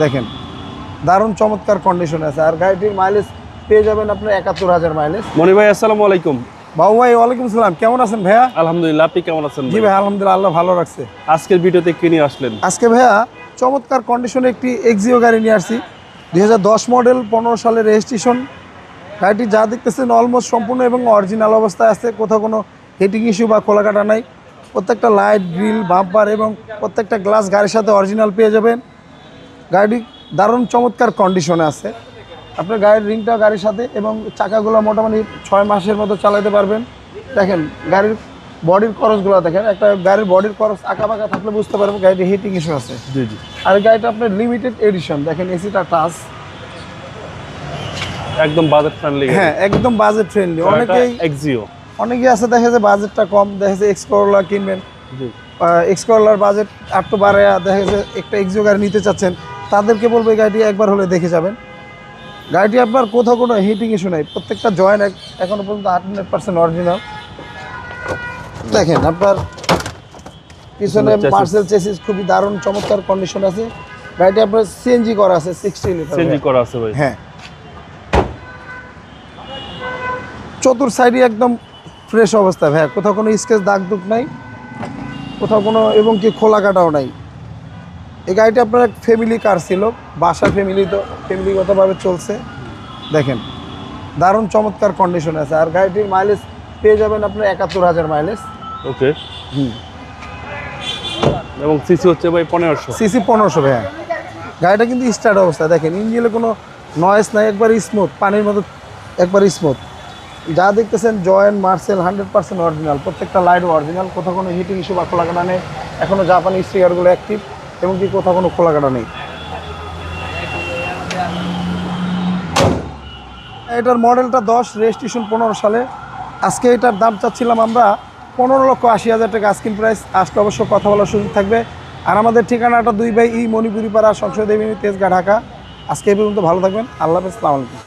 দেখেন দারুণ চমৎকার কন্ডিশনে আছে। আর গাড়িটির মাইলেজ পেয়ে যাবেন আপনার একাত্তর হাজার মাইলেজ মনি ভাই আসসালামু আলাইকুম। বাবু ভাই ওয়ালাইকুম সালাম। কেমন আছেন ভাইয়া? আলহামদুলিল্লাহ আপনি কেমন আছেন জি ভাই? আলহামদুলিল্লাহ আল্লাহ ভালো রাখছে। আজকের ভিডিওতে কি নিয়ে আসলেন? আজকে ভাইয়া চমৎকার কন্ডিশনে একটি এক্সিও গাড়ি নিয়ে আসছি। দুই হাজার দশ মডেল পনেরো সালের রেজিস্ট্রেশন গাড়িটি যা দেখতেছেন অলমোস্ট সম্পূর্ণ এবং অরিজিনাল অবস্থায় আছে। কোথাও কোনো হিটিং ইস্যু বা খোলাকাটা নাই। প্রত্যেকটা লাইট গ্রিল বাম্পার এবং প্রত্যেকটা গ্লাস গাড়ির সাথে অরিজিনাল পেয়ে যাবেন। গাড়িটি দারুণ চমৎকার কন্ডিশনে আছে। আপনার গাড়ির রিংটা গাড়ির সাথে এবং চাকাগুলো মোটামুটি ছয় মাসের মতো চালাতে পারবেন। দেখেন গাড়ির বডির খরচগুলো দেখেন একটা গাড়ির বডির খরচ আঁকা বাঁকা থাকলে বুঝতে পারবেন গাড়িটি হিটিং ইস্যু আছে। জি জি। আর গাড়িটা আপনার লিমিটেড এডিশন দেখেন এসিটা টাচ একদম বাজেট ফ্রেন্ডলি হ্যাঁ একদম বাজেট ফ্রেন্ডলি অনেকেই এক্সিও অনেকেই আছে দেখা যায় বাজেটটা কম দেখা যায় এক্স করোলা কিনবেন। জি। এক্স করোলার বাজেট একটু বাড়ে দেখা যায় একটা এক্সিও গাড়ি নিতে চাচ্ছেন। তাদেরকে বলব এই গাড়িটি একবার হলে দেখে যাবেন। গাড়িটি আপনার কোথাও কোনো হিটিং ইস্যু নাই। প্রত্যেকটা জয়েন্ট এখনও পর্যন্ত হান্ড্রেড পার্সেন্ট অরিজিনাল দেখেন আপনার পিছনে। মার্সেল চেসিস খুবই দারুণ চমৎকার কন্ডিশন আছে। গাড়িটি আপনার সিএনজি করা আছে সিক্সটি লিটার চেঞ্জ করা আছে ভাই। হ্যাঁ। চতুর সাইডই একদম ফ্রেশ অবস্থা ভাই কোথাও কোনো স্কেচ দাগ দুগ নাই। কোথাও কোনো এবং কি খোলা কাটাও নাই। এই গাড়িটা আপনার ফ্যামিলি কার ছিল বাসা ফ্যামিলি তো ফ্যামিলিগতভাবে চলছে। দেখেন দারুণ চমৎকার কন্ডিশন আছে। আর গাড়িটির মাইলেজ পেয়ে যাবেন আপনার একাত্তর হাজার মাইলেজ ওকে। হুম। এবং সিসি হচ্ছে ভাই পনেরোশো। সিসি পনেরোশো ভাইয়া। গাড়িটা কিন্তু স্টার্ট অবস্থা। দেখেন ইঞ্জিনে কোনো নয়েস নাই একবার স্মুথ পানির মতো একবার স্মুথ যা দেখতেছেন জয়েন্ট মার্সেল হান্ড্রেড পার্সেন্ট অরিজিনাল প্রত্যেকটা লাইট অরিজিনাল কোথাও কোনো হিটিং ইস্যু বা খোলাকাটা নেই। এখনও জাপানি স্টিকারগুলো অ্যাক্টিভ এবং কি কোথাও কোনো খোলাকাটা নেই? এটার মডেলটা দশ রেজিস্ট্রেশন পনেরো সালে। আজকে এটার দাম চাচ্ছিলাম আমরা পনেরো লক্ষ আশি হাজার টাকা আস্কিন প্রাইস আজকে অবশ্য কথা বলার সুযোগ থাকবে। আর আমাদের ঠিকানাটা দুই বাই ই মণিপুরি পাড়া সংসদ তেজগা ঢাকা। আজকে এই পর্যন্ত ভালো থাকবেন। আল্লাহ হাফেজ, আলাইকুম।